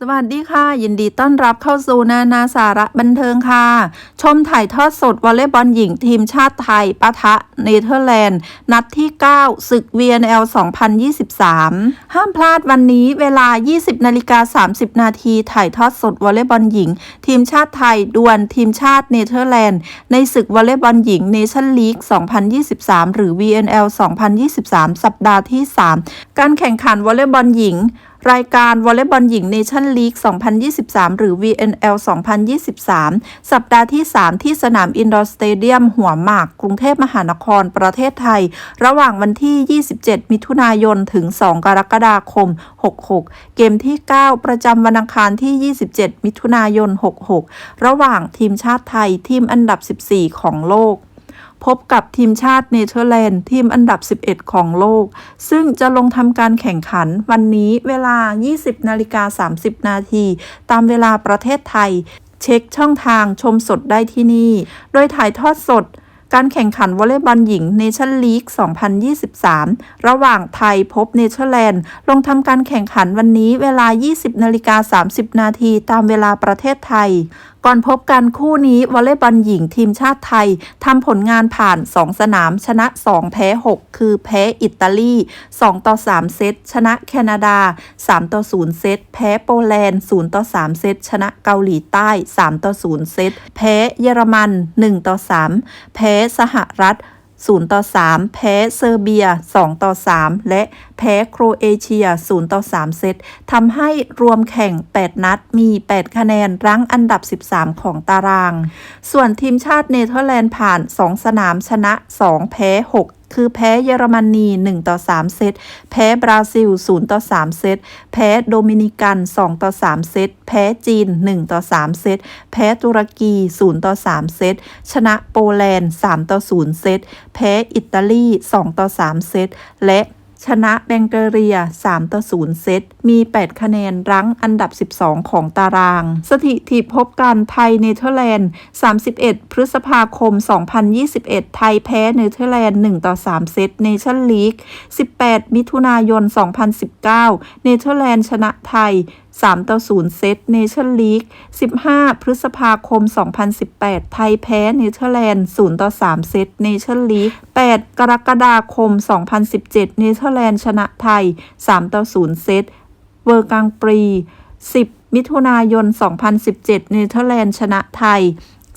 สวัสดีค่ะ ยินดีต้อนรับเข้าสู่นานาสาระบันเทิงค่ะ ชมถ่ายทอดสดวอลเลย์บอลหญิงทีมชาติไทยปะทะเนเธอร์แลนด์ นัดที่ 9 ศึก VNL 2023 ห้ามพลาดวันนี้เวลา 20นาฬิกา30 นาทีถ่ายทอดสดวอลเลย์บอลหญิง ทีมชาติไทยดวลทีมชาติเนเธอร์แลนด์ ในศึกวอลเลย์บอลหญิงเนชั่นลีก2023 หรือ VNL 2023 สัปดาห์ที่ 3 การแข่งขันวอลเลย์บอลหญิง รายการวอลเลย์บอลหญิงเนชั่นลีก 2023 หรือ VNL 2023 สัปดาห์ที่ 3 ที่สนามอินดอร์สเตเดียมหัวหมาก กรุงเทพมหานครประเทศไทย ระหว่างวันที่ 27 มิถุนายน ถึง 2 กรกฎาคม 66 เกมที่ 9 ประจำวันอังคารที่ 27 มิถุนายน 66 ระหว่างทีมชาติไทยทีมอันดับ 14 ของโลก พบกับทีมชาติเนเธอร์แลนด์ทีมอันดับ 11 ของโลก ซึ่งจะลงทำการแข่งขันวันนี้เวลา 20นาฬิกา30 นาทีตามเวลาประเทศไทย เช็คช่องทางชมสดได้ที่นี่ โดยถ่ายทอดสดการแข่งขันวอลเลย์บอลหญิงเนชั่นลีก 2023 ระหว่างไทยพบเนเธอร์แลนด์ ลงทำการแข่งขันวันนี้เวลา 20นาฬิกา30 นาทีตามเวลาประเทศไทย ก่อนพบกันคู่นี้วอลเลย์บอลหญิงทีมชาติไทยทำผลงานผ่าน 2 สนามชนะ 2 แพ้ 6 คือแพ้อิตาลี 2 ต่อ 3 เซต ชนะแคนาดา 3 ต่อ 0 เซต แพ้โปแลนด์ 0 ต่อ 3 เซต ชนะเกาหลีใต้ 3 ต่อ 0 เซต แพ้เยอรมัน 1 ต่อ 3 แพ้สหรัฐ 0 ต่อ 3 แพ้เซอร์เบีย 2 ต่อ 3 และแพ้โครเอเชีย 0 ต่อ 3 เซตทำให้รวมแข่ง 8 นัดมี 8 คะแนนรั้งอันดับ 13 ของตาราง ส่วนทีมชาติเนเธอร์แลนด์ผ่าน 2 สนามชนะ 2 แพ้ 6 คือแพ้เยอรมนี1ต่อ3เซต แพ้บราซิล0ต่อ3เซต แพ้โดมินิกัน2ต่อ3เซต แพ้จีน1ต่อ3เซต แพ้ตุรกี0ต่อ3เซต ชนะโปแลนด์3ต่อ0เซต แพ้อิตาลี2ต่อ3เซต และ ชนะแบงเกเรีย 3 ต่อ 0 เซต มี 8 คะแนนรั้งอันดับ 12 ของตาราง สถิติพบกันไทยเนเธอร์แลนด์ 31 พฤษภาคม 2021 ไทยแพ้เนเธอร์แลนด์ 1 ต่อ 3 เซตเนชั่นลีก 18 มิถุนายน 2019 เนเธอร์แลนด์ชนะไทย 3 ต่อ 0 เซตเนชั่นลีก 15 พฤษภาคม 2018 ไทยแพ้เนเธอร์แลนด์ 0 ต่อ 3 เซตเนชั่นลีก 8 กรกฎาคม 2017 เนเธอร์แลนด์ชนะไทย 3 ต่อ 0 เซต เวอร์กังปรี 10 มิถุนายน 2017 เนเธอร์แลนด์ชนะไทย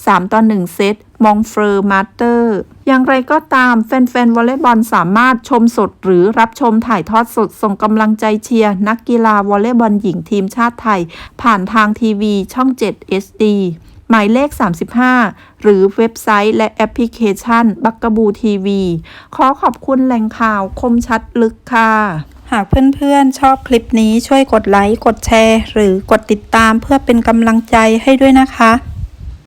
3 ต่อ 1 เซตมองเฟอร์มาสเตอร์ อย่างไรก็ตามแฟนๆวอลเลย์บอลสามารถชมสดหรือรับชมถ่ายทอดสดส่งกำลังใจเชียร์ นักกีฬาวอลเลย์บอลหญิงทีมชาติไทย ผ่านทางทีวีช่อง7 HD หมายเลข 35 หรือเว็บไซต์และแอปพลิเคชัน บักกบูทีวี ขอขอบคุณแหล่งข่าวคมชัดลึกค่ะ หากเพื่อนๆ ชอบคลิปนี้ช่วยกดไลค์ กดแชร์ หรือกดติดตามเพื่อเป็นกำลังใจให้ด้วยนะคะ